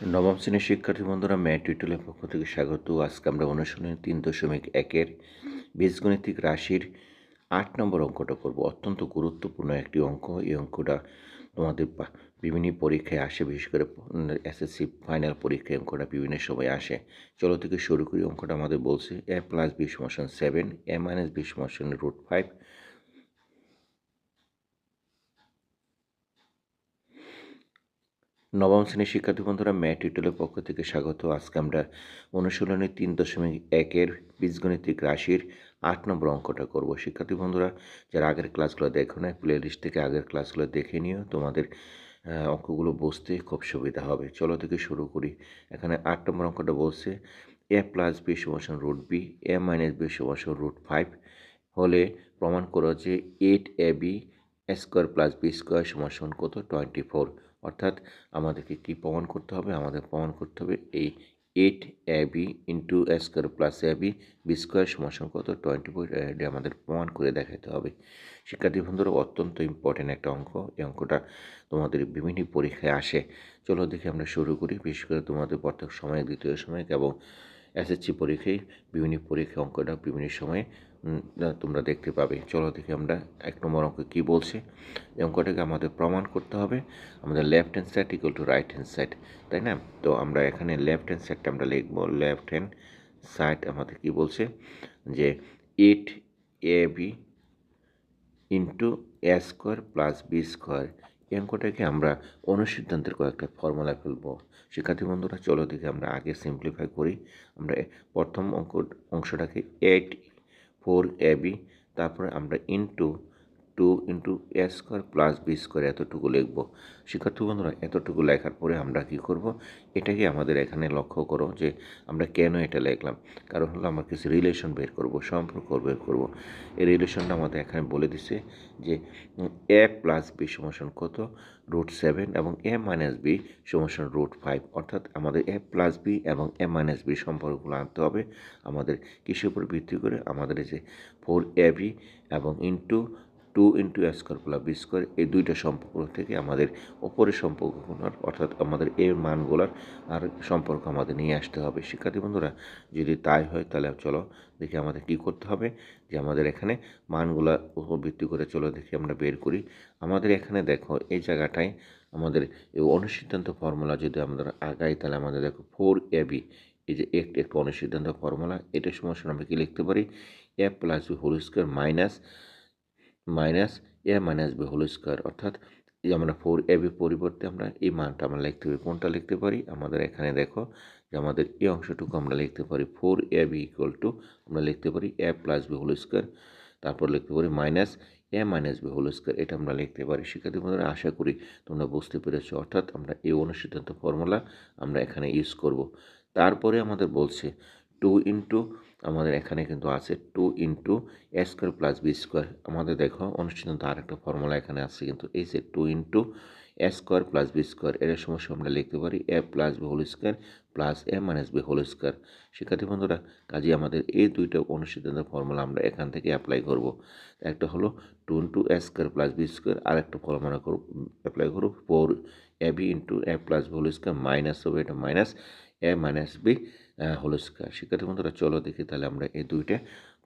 নবম শ্রেণির শিক্ষার্থী বন্ধুরা ম্যাট টিউটোরিয়ালের পক্ষ থেকে স্বাগত। আজকে আমরা অনুশীলনী তিন দশমিক একের বীজগণিতিক রাশির আট নম্বর অঙ্কটা করব। অত্যন্ত গুরুত্বপূর্ণ একটি অঙ্ক। এই অঙ্কটা তোমাদের বিভিন্ন পরীক্ষায় আসে, বিশেষ করে এসএসসি ফাইনাল পরীক্ষায় অঙ্কটা বিভিন্ন সময় আসে। চলো থেকে শুরু করি। অঙ্কটা আমাদের বলছে, এ প্লাস বি সমাসন সেভেন, এ মাইনাস বি সমাসন রুট ফাইভ নবম শ্রেণির শিক্ষার্থী বন্ধুরা ম্যাট টিউটোরিয়ালের পক্ষ থেকে স্বাগত। আজকে আমরা অনুশীলনী তিন দশমিক একের বীজগণিতিক রাশির আট নম্বর অঙ্কটা করব। শিক্ষার্থী বন্ধুরা, যারা আগের ক্লাসগুলো দেখো না প্লে লিস্ট থেকে আগের ক্লাসগুলো দেখে নিও। তোমাদের অঙ্কগুলো বুঝতে খুব সুবিধা হবে। চলো থেকে শুরু করি। এখানে আট নম্বর অঙ্কটা বলছে, A plus B সমাসন root B A minus B সমাসন root five হলে প্রমাণ করো যে eight A B square plus B square সমাসন কত? টোয়েন্টি ফোর অর্থাৎ আমাদেরকে কি প্রমাণ করতে হবে? আমাদের প্রমাণ করতে হবে এই eight A B into square plus A B B square সমাসন কত? টোয়েন্টি ফোর এটি আমাদের প্রমাণ করে দেখাতে হবে। শিক্ষার্থী বন্ধুরা, অত্যন্ত ইম্পর্টেন্ট একটা অঙ্ক। এই অঙ্কটা তোমাদের বিভিন্ন পরীক্ষায় আসে। চলো দেখে আমরা শুরু করি। বিশেষ করে তোমাদের প্রত্যেক সময়, দ্বিতীয় সময় এবং এসএসসি পরীক্ষায় বিভিন্ন পরীক্ষা অঙ্কটা বিভিন্ন সময়ে তোমরা দেখতে পাবে। চলো দেখি আমরা এক নম্বর অঙ্ক কী বলছে। এই অঙ্কটাকে আমাদের প্রমাণ করতে হবে। আমাদের left hand side equal to right hand side তাই না? তো আমরা এখানে লেফট হ্যান্ড সাইডটা আমরা লিখব। লেফট হ্যান্ড সাইড আমাদের কি বলছে? যে eight A B into A square plus B square এই অঙ্কটাকে আমরা অনুসিদ্ধান্তের কয়েকটা ফর্মুলা ফেলব। শিক্ষার্থী বন্ধুরা, চলো দেখে আমরা আগে সিম্পলিফাই করি। আমরা প্রথম অঙ্ক, অংশটাকে এইট ফোর এবি তারপরে আমরা into two into A square plus B square এতটুকু লিখব। শিক্ষার্থী বন্ধুরা, এতটুকু লেখার পরে আমরা কি করব? এটাকে আমাদের এখানে লক্ষ্য করো যে আমরা কেন এটা লিখলাম। কারণ হলো আমরা কিছু রিলেশন বের করব, সম্পর্ক বের করব। এই রিলেশনটা আমাদের এখানে বলে দিছে যে, এ প্লাস বি সমাসন কত? রুট সেভেন এবং এ মাইনাস বি সমাসন রুট ফাইভ। অর্থাৎ আমাদের এ প্লাস বি এবং এ মাইনাস বি সম্পর্কগুলো আনতে হবে। আমাদের কিসের উপর ভিত্তি করে আমাদের যে ফোর এ বি এবং into two into square plus B square এই দুইটা সম্পর্ক থেকে আমাদের ওপরের সম্পর্কগুলোর অর্থাৎ আমাদের এর মানগুলোর আর সম্পর্ক আমাদের নিয়ে আসতে হবে। শিক্ষার্থী বন্ধুরা, যদি তাই হয় তাহলে চলো দেখি আমাদের কি করতে হবে। যে আমাদের এখানে মানগুলা উপর ভিত্তি করে চলো দেখি আমরা বের করি। আমাদের এখানে দেখো এই জায়গাটায় আমাদের এই অনুসিদ্ধান্ত ফর্মুলা যদি আমরা আগাই তাহলে আমাদের দেখো ফোর এ বি, এই যে একটি একটা অনুসিদ্ধান্ত ফর্মুলা, এটার সমস্যা আমরা কি লিখতে পারি? A plus B whole square minus minus A minus B whole square অর্থাৎ আমরা ফোর এ বি পরিবর্তে আমরা এই মানটা আমরা লিখতে পারি, কোনটা লিখতে পারি? আমাদের এখানে দেখো যে আমাদের এই অংশটুকু আমরা লিখতে পারি four A B equal to আমরা লিখতে পারি A plus B whole square, তারপর লিখতে পারি minus A minus B whole square, এটা আমরা লিখতে পারি। শিক্ষার্থী বন্ধুরা, আশা করি তোমরা বুঝতে পেরেছ। অর্থাৎ আমরা এই অনুসিদ্ধান্ত ফর্মুলা আমরা এখানে ইউজ করব। তারপরে আমাদের বলছে টু ইন্টু আমাদের এখানে কিন্তু আছে two into A square plus B square আমাদের দেখো অনুষ্ঠিত আর একটা ফর্মুলা এখানে আছে কিন্তু এই যে two into A square plus B square এর সমস্যা আমরা লিখতে পারি A plus B whole square plus A minus B whole square শিক্ষার্থী বন্ধুরা, কাজে আমাদের এই দুইটা অনুসিদ্ধান্ত ফর্মুলা আমরা এখান থেকে অ্যাপ্লাই করব। একটা হলো two into A square plus B square আর একটা ফর্মুলা করব অ্যাপ্লাই করব four A B into A plus B whole square minus হবে এটা minus A minus B whole square শিক্ষার্থী বন্ধুরা, চলো দেখি তাহলে আমরা এই দুইটা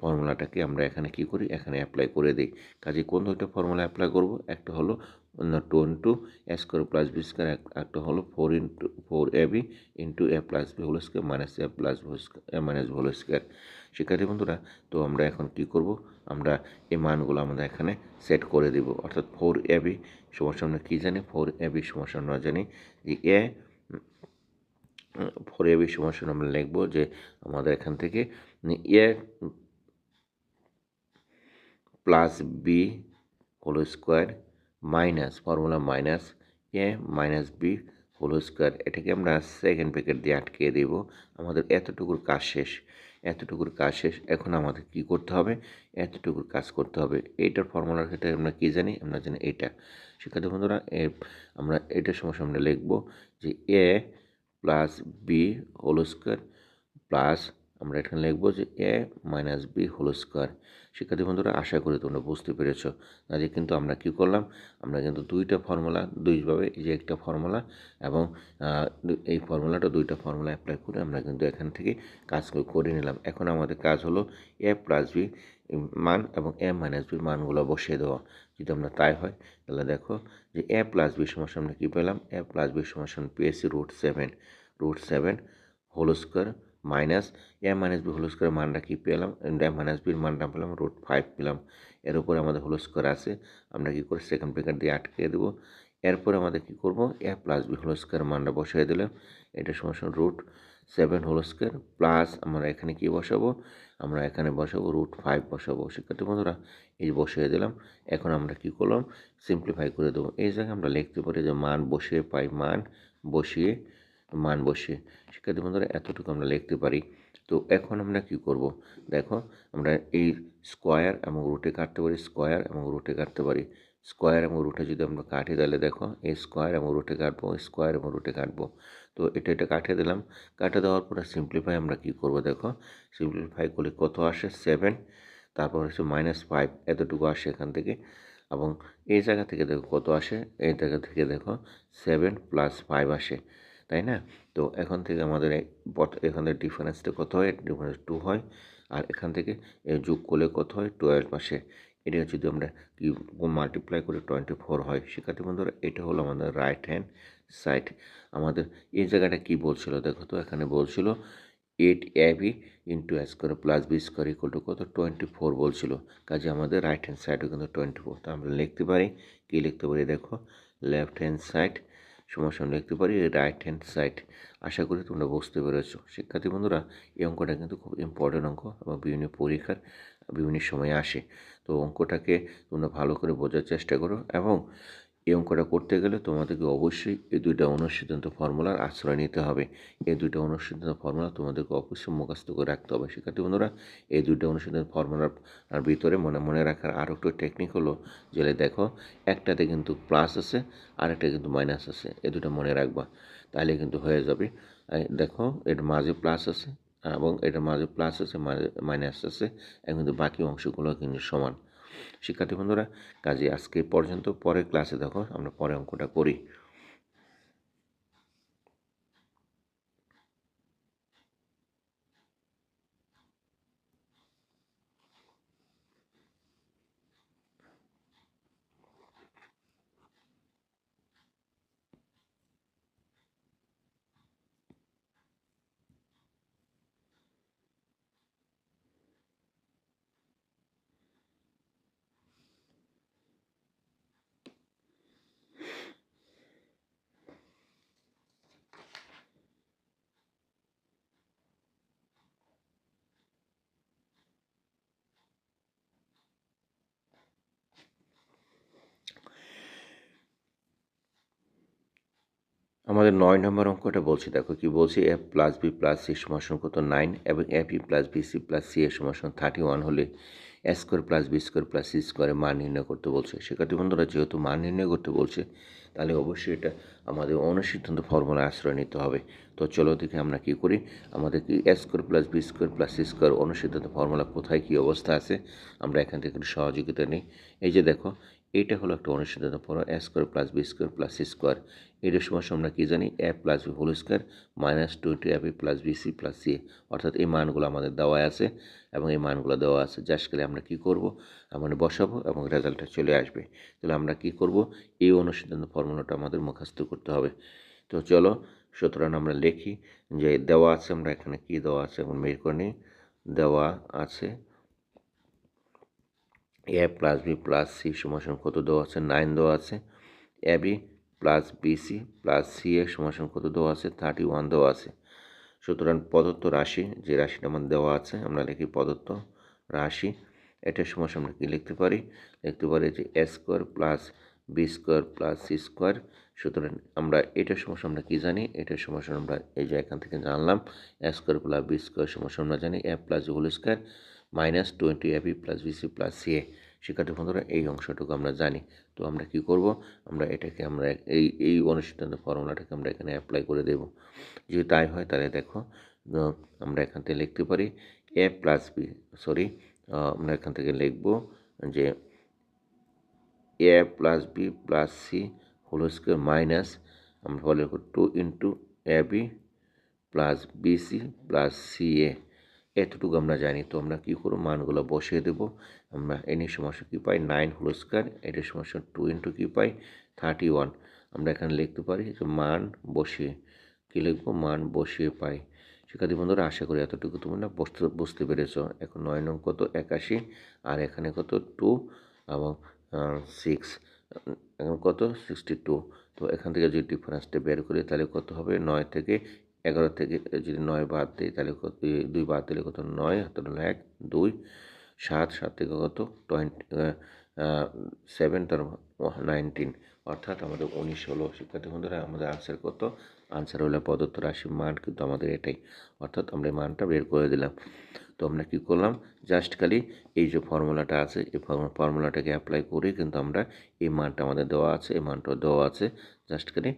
ফর্মুলাটাকে আমরা এখানে কি করি? এখানে অ্যাপ্লাই করে দিই। কাজে কোন দুইটা ফর্মুলা অ্যাপ্লাই করব? একটা হলো two into A square plus B square একটা হলো four into four A B into A plus B whole square minus A plus minus whole square শিক্ষার্থী বন্ধুরা, তো আমরা এখন কি করব? আমরা এই মানগুলো আমরা এখানে সেট করে দিব। অর্থাৎ ফোর এ বি সমস্যা আমরা কী জানি? ফোর এ বি সমস্যা আমরা জানি যে এ ফোর এ বি সমস্যা আমরা লিখব যে আমাদের এখান থেকে, A plus B whole square minus formula minus A minus B whole square এটাকে আমরা সেকেন্ড প্যাকেট দিয়ে আটকে দেব। আমাদের এতটুকুর কাজ শেষ, এতটুকুর কাজ শেষ। এখন আমাদের কি করতে হবে? এতটুকুর কাজ করতে হবে। এইটার ফর্মুলার ক্ষেত্রে আমরা কী জানি? আমরা জানি এইটা। শিক্ষার্থী বন্ধুরা আমরা এটার সমস্যা আমরা লিখব যে A plus B whole square plus আমরা এখানে লিখব যে A minus B whole square শিক্ষার্থী বন্ধুরা, আশা করি তোমরা বুঝতে পেরেছ। কাজে কিন্তু আমরা কি করলাম? আমরা কিন্তু দুইটা ফর্মুলা দুইভাবে এই যে একটা ফর্মুলা এবং এই ফর্মুলাটা দুইটা ফর্মুলা অ্যাপ্লাই করে আমরা কিন্তু এখান থেকে কাজ করে নিলাম। এখন আমাদের কাজ হলো এ প্লাস বি মান এবং এ মাইনাস বির মানগুলো বসিয়ে দেওয়া। যদি আমরা তাই হয়, তাহলে দেখো যে এ প্লাস বি সমস্যা আমরা কী পেলাম? এ প্লাস বি সমস্যা পেয়েছি root seven root seven whole square minus A minus B whole square মানটা কী পেলাম? এ মাইনাস বির মানটা পেলাম রুট ফাইভ পেলাম। এর উপরে আমাদের হোল স্কোয়ার আছে। আমরা কী করে সেকেন্ড ব্রেকার দিয়ে আটকে দেবো? এরপর আমাদের কী করব? A plus B whole square মানটা বসিয়ে দিলাম। এটা সমস্যা root seven whole square plus আমরা এখানে কী বসাবো? আমরা এখানে বসাবো রুট ফাইভ বসাবো। শিক্ষার্থী বন্ধুরা, এই বসিয়ে দিলাম, এখন আমরা কি করলাম? সিম্পলিফাই করে দেবো। এই জায়গায় আমরা লিখতে পারি যে মান বসিয়ে পাই, মান বসিয়ে মান বসিয়ে। শিক্ষার্থী বন্ধুরা, এতটুকু আমরা লিখতে পারি। তো এখন আমরা কি করব? দেখো, আমরা এই স্কোয়ার এবং রুটে কাটতে পারি স্কোয়ার এবং রুটে কাটতে পারি। স্কোয়ার এবং রুটে যদি আমরা কাটি, তাহলে দেখো, এই স্কোয়ার এবং রুটে কাটবো স্কোয়ার এবং রুটে কাটবো। তো এটা এটা কাটিয়ে দিলাম। কাটে দেওয়ার পরে সিম্পলিফাই আমরা কি করব দেখো? সিম্পলিফাই করলে কত আসে? সেভেন তারপর হচ্ছে মাইনাস ফাইভ এতটুকু আসে এখান থেকে। এবং এই জায়গা থেকে দেখো কত আসে? এই জায়গা থেকে দেখো সেভেন প্লাস ফাইভ আসে। তাই না? তো এখান থেকে আমাদের এখান থেকে ডিফারেন্সটা কত হয়? ডিফারেন্স টু হয়। আর এখান থেকে যোগ করলে কত হয়? টুয়েলভ আসে। এটা যদি আমরা কি মাল্টিপ্লাই করে টোয়েন্টি ফোর হয়, শিক্ষার্থী বন্ধুরা, এটা হলো আমাদের রাইট হ্যান্ড সাইড আমাদের এই জায়গাটা কি বলছিল? দেখো তো, এখানে বলছিল eight A B into A square plus B square equal to কত? টোয়েন্টি ফোর বলছিল। কাজে আমাদের রাইট হ্যান্ড সাইডও কিন্তু টোয়েন্টি ফোর তো আমরা লিখতে পারি, কী লিখতে পারি? দেখো লেফট হ্যান্ড সাইড সমস্যা দেখতে পারি রাইট হ্যান্ড সাইড আশা করি তোমরা বুঝতে পেরেছ। শিক্ষার্থী বন্ধুরা, এই অঙ্কটা কিন্তু খুব ইম্পর্টেন্ট অঙ্ক এবং বিভিন্ন পরীক্ষার বিভিন্ন সময়ে আসে। তো অঙ্কটাকে তোমরা ভালো করে বোঝার চেষ্টা করো এবং এই অঙ্কটা করতে গেলে তোমাদেরকে অবশ্যই এই দুইটা অনুসিদ্ধান্ত ফর্মুলার আশ্রয় নিতে হবে। এই দুইটা অনুসিদ্ধান্ত ফর্মুলা তোমাদেরকে অবশ্যই মুখস্থ করে রাখতে হবে। শিক্ষার্থী বন্ধুরা, এই দুইটা অনুসিদ্ধান্ত ফর্মুলার ভিতরে মনে মনে রাখার আরও একটু টেকনিক হলো যে দেখো, একটাতে কিন্তু প্লাস আছে আর একটা কিন্তু মাইনাস আছে। এই দুটো মনে রাখবা, তাহলে কিন্তু হয়ে যাবে। দেখো, এর মাঝে প্লাস আছে, এবং এটার মাঝে প্লাস আছে মাইনাস আছে এবং কিন্তু বাকি অংশগুলো কিন্তু সমান। শিক্ষার্থী বন্ধুরা কাজে আজকে পর্যন্ত পরের ক্লাসে দেখো আমরা পরে অঙ্কটা করি। আমাদের নয় নম্বর অঙ্কটা বলছি, দেখো কি বলছি F plus B plus C সমান কত? নাইন এবং F E plus B C plus C এর সমান থার্টি ওয়ান হলে A square plus B square plus C স্কোয়ারের মান নির্ণয় করতে বলছে। শিক্ষার্থী বন্ধুরা, যেহেতু মান নির্ণয় করতে বলছে, তাহলে অবশ্যই এটা আমাদের অনুসিদ্ধান্ত ফর্মুলা আশ্রয় নিতে হবে। তো চলো দেখে আমরা কি করি। আমাদের কি A square plus B square plus C square অনুসিদ্ধান্ত ফর্মুলা কোথায় কী অবস্থা আছে, আমরা এখান থেকে একটু সহযোগিতা নিই। এই যে দেখো এইটা হলো একটা অনুসিদ্ধান্ত formula A square plus B square plus C square এটার সমস্যা আমরা কী জানি? A plus B whole square minus two into A B plus B C plus C অর্থাৎ এই মানগুলো আমাদের দেওয়া আছে এবং এই মানগুলো দেওয়া আছে। জাস্ট গেলে আমরা কী করব? মানে বসাবো এবং রেজাল্টটা চলে আসবে। তাহলে আমরা কী করব? এই অনুসিদ্ধান্ত ফর্মুলাটা আমাদের মুখস্থ করতে হবে। তো চলো, সুতরাং আমরা লিখি যে দেওয়া আছে, আমরা এখানে কী দেওয়া আছে? এখন বের করে নিই। দেওয়া আছে A plus B plus C সমান কত দেওয়া আছে? নাইন দেওয়া আছে। A B plus BC plus C এর সমান কত দেওয়া আছে? থার্টি ওয়ান দেওয়া আছে। সুতরাং প্রদত্ত রাশি যে রাশিটা আমাদের দেওয়া আছে, আমরা লিখি প্রদত্ত রাশি। এটার সমস্যা আমরা কী লিখতে পারি? লিখতে পারি যে A square plus B square plus C square সুতরাং আমরা এটার সমস্যা আমরা কী জানি? এটার সমস্যা আমরা এই যে এখান থেকে জানলাম A square plus B square সমস্যা আমরা জানি A plus whole square minus twenty A B plus BC plus C A. শিক্ষার্থী বন্ধুরা, এই অংশটুকু আমরা জানি। তো আমরা কি করব? আমরা এটাকে আমরা এই এই অনুসিদ্ধান্ত ফর্মুলাটাকে আমরা এখানে অ্যাপ্লাই করে দেব। যদি তাই হয়, তাহলে দেখো আমরা এখান থেকে লিখতে পারি এ প্লাস বি, সরি আমরা এখান থেকে লিখব যে A plus B plus C whole square minus, আমরা বলে two into A B plus BC plus C A. এতটুকু আমরা জানি। তো আমরা কী করব? মানগুলো বসিয়ে দেব। আমরা এনি সমস্যা কী পাই? নাইন হোল স্কোয়ার এটার সমস্যা টু ইন্টু কী পাই? থার্টি ওয়ান আমরা এখানে লিখতে পারি যে মান বসিয়ে, কী লিখব? মান বসিয়ে পাই। শিক্ষার্থী বন্ধুরা, আশা করি এতটুকু তোমরা বুঝতে বুঝতে পেরেছ। এখন নয় নং কত? একাশি। আর এখানে কত? টু এবং সিক্স এখন কত? সিক্সটি টু তো এখান থেকে যদি ডিফারেন্সটা বের করি, তাহলে কত হবে? নয় থেকে এগারো থেকে যদি নয় বাদ দিই, তাহলে কত দুই বাদ দিলে কত? নয়, হাতের হলো এক, দুই, সাত সাত থেকে কত? টোয়েন্টি সেভেন, তার নাইনটিন। অর্থাৎ আমাদের উনিশ হলো শিক্ষার্থী বন্ধুরা, আমাদের আনসার কত? আনসার হলো প্রদত্ত রাশির মান, কিন্তু আমাদের এটাই। অর্থাৎ আমরা এই মানটা বের করে দিলাম। তো আমরা কী করলাম? জাস্ট খালি এই যে ফর্মুলাটা আছে, এই ফর্মুলাটাকে অ্যাপ্লাই করে কিন্তু আমরা এই মানটা আমাদের দেওয়া আছে, এই মানটা দেওয়া আছে। জাস্ট খালি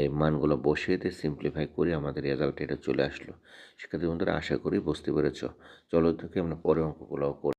এই মানগুলো বসিয়ে দিয়ে সিম্পলিফাই করে আমাদের রেজাল্ট এটা চলে আসলো। শিক্ষার্থী বন্ধুরা, আশা করি বুঝতে পেরেছ। চলো থেকে আমরা পরে অঙ্কগুলো করি।